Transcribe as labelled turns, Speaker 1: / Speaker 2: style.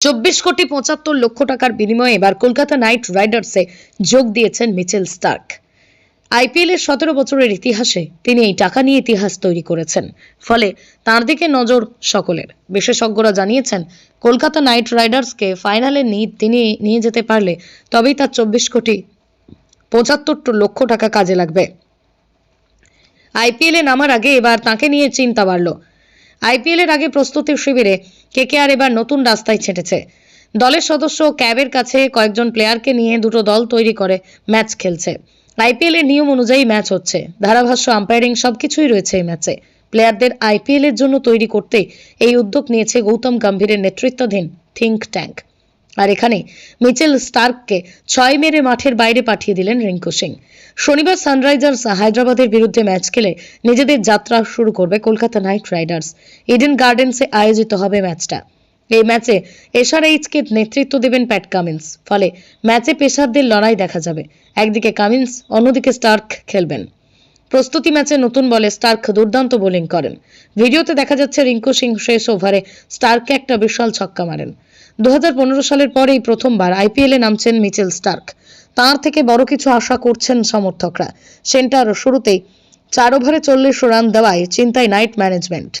Speaker 1: চব্বিশ কোটি পঁচাত্তর লক্ষ টাকার বিনিময়ে এবার কলকাতা নাইট রাইডার্সে যোগ দিয়েছেন মিচেল স্টার্ক। আইপিএল এর সতেরো বছরের ইতিহাসে তিনি এই টাকা নিয়ে ইতিহাস তৈরি করেছেন। ফলে তার দিকে নজর সকলের। বিশেষজ্ঞরা জানিয়েছেন, কলকাতা নাইট রাইডার্সকে ফাইনালে তিনি নিয়ে যেতে পারলে তবেই তার চব্বিশ কোটি পঁচাত্তর লক্ষ টাকা কাজে লাগবে। আইপিএলে নামার আগে এবার তাকে নিয়ে চিন্তা বাড়ল। আইপিএল এর আগে প্রস্তুতি শিবিরে কেকেআর এবার নতুন রাস্তায় ছেটেছে। দলের সদস্য ক্যাবের কাছে কয়েকজন প্লেয়ারকে নিয়ে দুটো দল তৈরি করে ম্যাচ খেলছে। আইপিএল এর নিয়ম অনুযায়ী ম্যাচ হচ্ছে। ধারাভাষ্য আম্পায়ারিং সবকিছুই রয়েছে এই ম্যাচে। প্লেয়ারদের আইপিএল এর জন্য তৈরি করতে এই উদ্যোগ নিয়েছে গৌতম গম্ভীরের নেতৃত্বাধীন থিঙ্ক ট্যাঙ্ক। আর এখানে মিচেল স্টার্ককে ছয় মেরে মাঠের বাইরে পাঠিয়ে দিলেন রিঙ্কু সিং। শনিবার সানরাইজার্স হায়দ্রাবাদের বিরুদ্ধে ম্যাচ খেলে নিজেদের যাত্রা শুরু করবে কলকাতা নাইট রাইডার্স। ইডেন গার্ডেন্সে আয়োজিত হবে ম্যাচটা। এই ম্যাচে এসআরএইচকে নেতৃত্ব দেবেন প্যাট কামিন্স। ফলে ম্যাচে পেশারদের লড়াই দেখা যাবে। একদিকে কামিন্স, অন্যদিকে স্টার্ক খেলবেন। প্রস্তুতি ম্যাচে নতুন বলে স্টার্ক দুর্দান্ত বোলিং করেন। ভিডিওতে দেখা যাচ্ছে রিঙ্কু সিং শেষ ওভারে স্টার্ককে একটা বিশাল ছক্কা মারেন। দু হাজার পনেরো সালের পর এই প্রথমবার আইপিএলে নামছেন মিচেল স্টার্ক। তার থেকে বড় কিছু আশা করছেন সমর্থকরা। সেন্টার শুরুতেই চার ওভারে চল্লিশ রান দেওয়ায় চিন্তায় নাইট ম্যানেজমেন্ট।